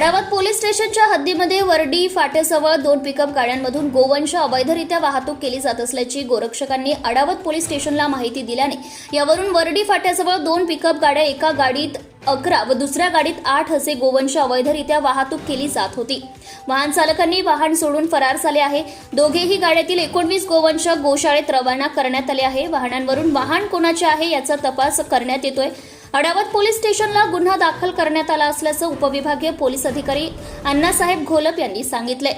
अडावत police स्टेशनच्या हद्दीमध्ये Verde फाट्याजवळ दोन पिकअप गाड्यांमधून गोवंश अवैधरित्या वाहतूक केली जात असल्याची गोरक्षकांनी अडावत पोलीस स्टेशनला माहिती दिल्याने यावरून वर्डी फाट्याजवळ दोन पिकअप गाड्या एका गाडीत अकरा व दुसऱ्या गाडीत आठ असे गोवंश अवैधरित्या वाहतूक केली जात होती. वाहन चालकांनी वाहन सोडून फरार झाले आहे. दोघेही गाड्यातील एकोणवीस गोवंश गोशाळेत रवाना करण्यात आले आहे. वाहनांवरून वाहन कोणाचे आहे याचा तपास करण्यात येतोय. अडावत पोलीस स्टेशनला गुन्हा दाखल करण्यात आला असल्याचं उपविभागीय पोलीस अधिकारी अण्णासाहेब घोलप यांनी सांगितले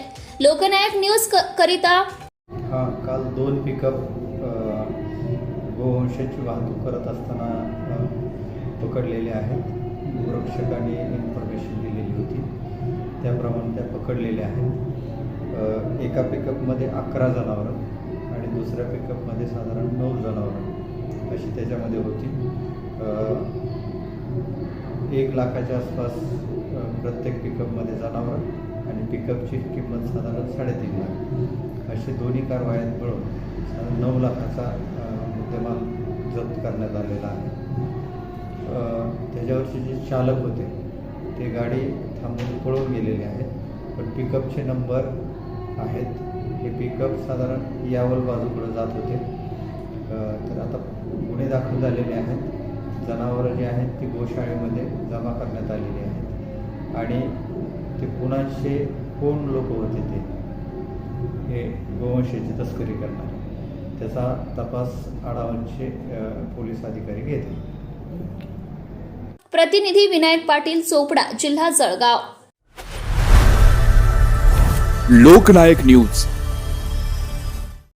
लोकनायक न्यूज क- करिता हा काल दोन पिकअप गोवंशाची वाहतूक करत असताना पकडलेले आहेत. गोरक्षकांनी इन्फॉर्मेशन दिलेली होती. त्याप्रमाणे त्या पकडलेल्या आहेत. एका पिकअपमध्ये अकरा जनावरं आणि दुसऱ्या पिकअपमध्ये साधारण नऊ जनावरं अशी त्याच्यामध्ये होती. एक लाखाच्या आसपास प्रत्येक पिकअपमध्ये जनावरं आणि पिकअपची किंमत साधारण साडेतीन लाख. असे दोन्ही कारवायात मिळून साधारण नऊ लाखाचा मुद्देमाल जप्त करण्यात आलेला आहे. त्याच्यावरचे जे चालक होते ते गाडी थांबून पळून गेलेले आहेत. पण पिकअपचे नंबर आहेत. हे पिकअप साधारण यावल बाजूकडे जात होते. तर आता गुन्हे दाखल झालेले आहेत. जनावरं जी आहेत ती गोशाळेमध्ये जमा करण्यात आलेली आहेत. आणि ते कुणाचे कोण लोक होते ते? हे गोवंशाची तस्करी करणारे. त्याचा तपास आढावांचे पोलीस अधिकारी घेतील. प्रतिनिधी विनायक पाटील चोपडा जिल्हा जळगाव. लोकनायक न्यूज.